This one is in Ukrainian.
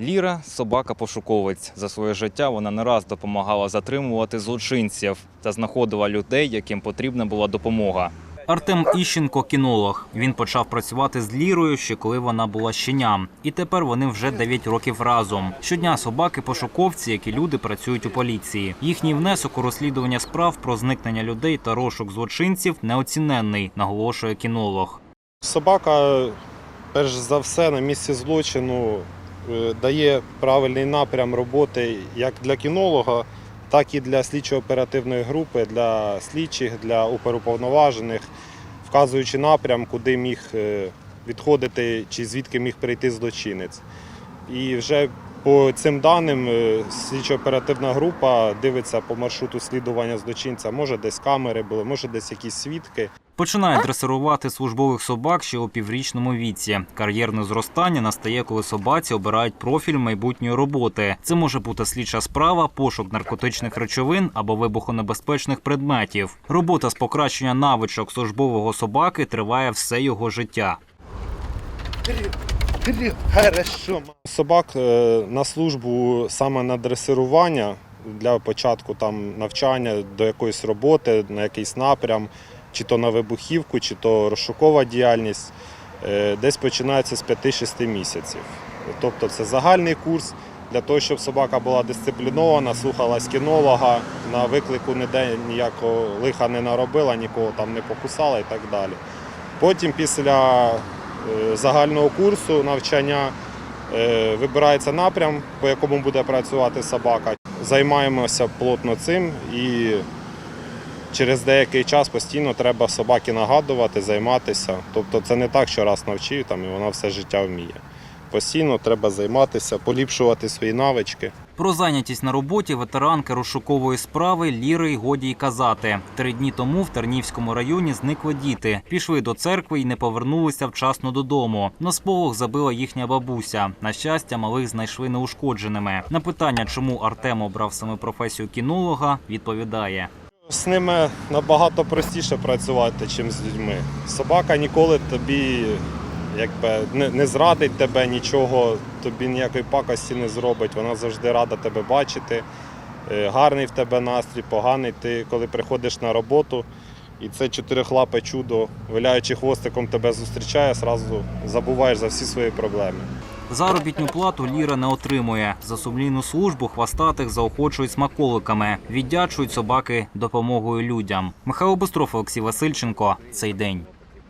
Ліра собака-пошуковець. За своє життя вона не раз допомагала затримувати злочинців та знаходила людей, яким потрібна була допомога. Артем Іщенко кінолог. Він почав працювати з Лірою ще коли вона була щеням. І тепер вони вже 9 років разом. Щодня собаки-пошуковці, як і люди, працюють у поліції. Їхній внесок у розслідування справ про зникнення людей та розшук злочинців неоціненний, наголошує кінолог. Собака, перш за все, на місці злочину дає правильний напрям роботи як для кінолога, так і для слідчо-оперативної групи, для слідчих, для уповноважених, вказуючи напрям, куди міг е, відходити чи звідки міг прийти злочинець. І вже по цим даним е, слідчо-оперативна група дивиться по маршруту слідування злочинця. Може, десь камери були, може, десь якісь свідки. Починає дресирувати службових собак ще у піврічному віці. Кар'єрне зростання настає, коли собаці обирають профіль майбутньої роботи. Це може бути слідча справа, пошук наркотичних речовин або вибухонебезпечних предметів. Робота з покращення навичок службового собаки триває все його життя. Собак е, на службу саме на дресирування для початку там навчання до якоїсь роботи, на якийсь напрям, чи то на вибухівку, чи то розшукова діяльність, е, десь починається з 5-6 місяців. Тобто це загальний курс для того, щоб собака була дисциплінована, слухалась кінолога, на виклику ніде ніякого лиха не наробила, нікого там не покусала і так далі. Потім після загального курсу навчання Е, Вибирається напрям, по якому буде працювати собака. Займаємося плотно цим і через деякий час постійно треба собаки нагадувати, займатися. Тобто це не так, що раз навчив там, і вона все життя вміє. Постійно треба займатися, поліпшувати свої навички. Про зайнятість на роботі ветеранки розшукової справи Ліри й годі й казати. Три дні тому в Тернівському районі зникли діти. Пішли до церкви і не повернулися вчасно додому. На сполох забила їхня бабуся. На щастя, малих знайшли неушкодженими. На питання, чому Артем обрав саме професію кінолога, відповідає. З ними набагато простіше працювати, ніж з людьми. Собака ніколи тобі якби, не, не зрадить тебе, нічого, тобі ніякої пакості не зробить. Вона завжди рада тебе бачити. Е, Гарний в тебе настрій, поганий. Ти коли приходиш на роботу, і це чотирихлапе чудо, виляючи хвостиком тебе зустрічає, зразу забуваєш за всі свої проблеми. Заробітну плату Ліра не отримує. За сумлінну службу хвастатих заохочують смаколиками, віддячують собаки допомогою людям. Михайло Бостров, Олексій Васильченко. Цей день.